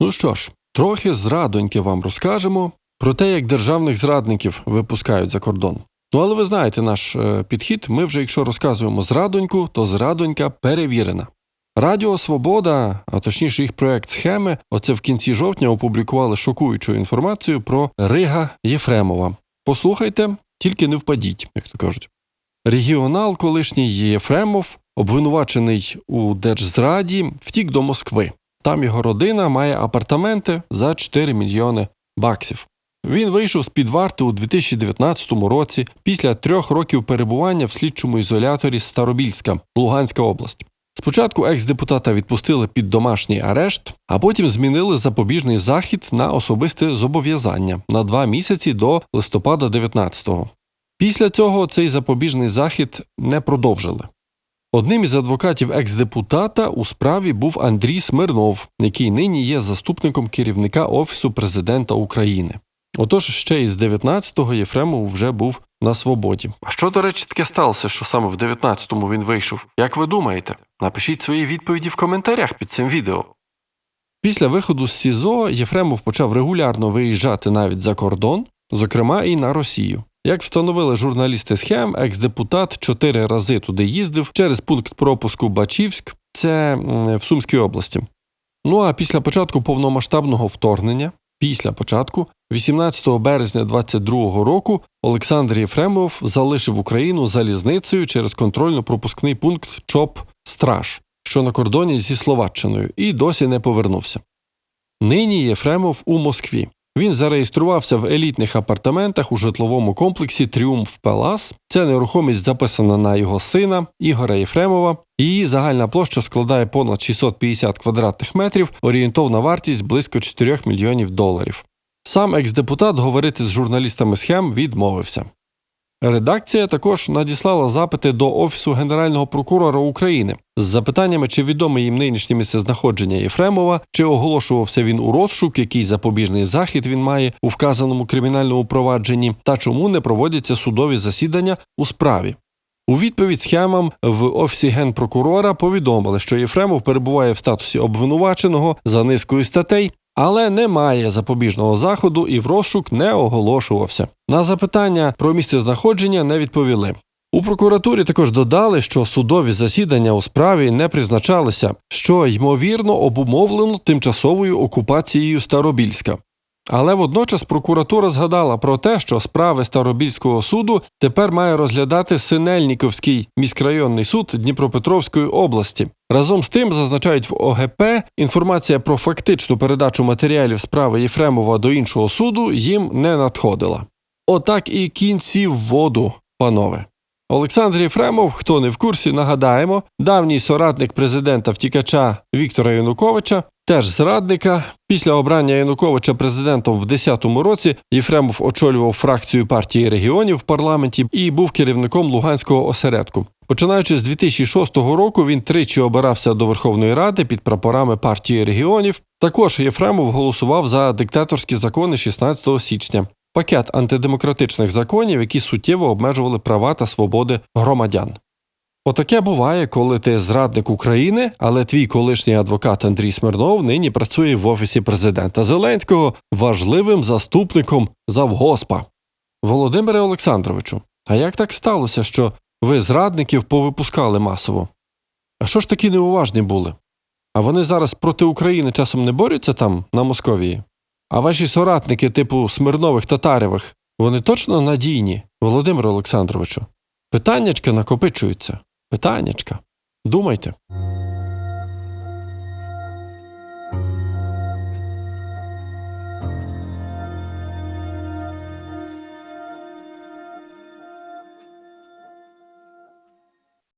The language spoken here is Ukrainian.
Ну що ж, трохи зрадоньки вам розкажемо про те, як державних зрадників випускають за кордон. Ну, але ви знаєте наш е, підхід. Ми вже, якщо розказуємо зрадоньку, то зрадонька перевірена. Радіо Свобода, а точніше їх проект схеми, оце в кінці жовтня опублікували шокуючу інформацію про Рига Єфремова. Послухайте, тільки не впадіть, як то кажуть. Регіонал, колишній Єфремов, обвинувачений у держзраді, втік до Москви. Там його родина має апартаменти за 4 мільйони баксів. Він вийшов з під варти у 2019 році після трьох років перебування в слідчому ізоляторі Старобільська, Луганська область. Спочатку екс-депутата відпустили під домашній арешт, а потім змінили запобіжний захід на особисте зобов'язання на два місяці до листопада 19-го. Після цього цей запобіжний захід не продовжили. Одним із адвокатів екс-депутата у справі був Андрій Смирнов, який нині є заступником керівника Офісу президента України. Отож, ще із 19-го Єфремов вже був на свободі. А що, до речі, таке сталося, що саме в 19-му він вийшов? Як ви думаєте? Напишіть свої відповіді в коментарях під цим відео. Після виходу з СІЗО Єфремов почав регулярно виїжджати навіть за кордон, зокрема і на Росію. Як встановили журналісти схем, екс-депутат чотири рази туди їздив через пункт пропуску Бачівськ, це в Сумській області. Ну а після початку повномасштабного вторгнення, після початку, 18 березня 22 року, Олександр Єфремов залишив Україну залізницею через контрольно-пропускний пункт ЧОП Страж, що на кордоні зі Словаччиною, і досі не повернувся. Нині Єфремов у Москві. Він зареєструвався в елітних апартаментах у житловому комплексі Тріумф Палас. Ця нерухомість записана на його сина Ігоря Єфремова. Її загальна площа складає понад 650 квадратних метрів, орієнтовна вартість близько 4 мільйонів доларів. Сам екс-депутат говорити з журналістами схем відмовився. Редакція також надіслала запити до Офісу Генерального прокурора України з запитаннями, чи відоме їм нинішнє місцезнаходження Єфремова, чи оголошувався він у розшук, який запобіжний захід він має у вказаному кримінальному провадженні, та чому не проводяться судові засідання у справі. У відповідь схемам в офісі генпрокурора повідомили, що Єфремов перебуває в статусі обвинуваченого за низкою статей, але немає запобіжного заходу і в розшук не оголошувався. На запитання про місце знаходження не відповіли. У прокуратурі також додали, що судові засідання у справі не призначалися, що ймовірно обумовлено тимчасовою окупацією Старобільська. Але водночас прокуратура згадала про те, що справи Старобільського суду тепер має розглядати Синельніковський міськрайонний суд Дніпропетровської області. Разом з тим зазначають в ОГП інформація про фактичну передачу матеріалів справи Єфремова до іншого суду їм не надходила. Отак і кінці в воду, панове. Олександр Єфремов, хто не в курсі, нагадаємо, давній соратник президента втікача Віктора Януковича, теж зрадника. Після обрання Януковича президентом в 2010 році Єфремов очолював фракцію партії регіонів в парламенті і був керівником Луганського осередку. Починаючи з 2006 року, він тричі обирався до Верховної Ради під прапорами партії регіонів. Також Єфремов голосував за диктаторські закони 16 січня пакет антидемократичних законів, які суттєво обмежували права та свободи громадян. Отаке буває, коли ти зрадник України, але твій колишній адвокат Андрій Смирнов нині працює в офісі президента Зеленського важливим заступником завгоспа. Володимире Олександровичу, а як так сталося, що ви зрадників повипускали масово? А що ж такі неуважні були? А вони зараз проти України часом не борються там, на Московії? А ваші соратники, типу Смирнових Татарєвих, вони точно надійні, Володимире Олександровичу? Питаннячка накопичуються. Питаннячка. Думайте.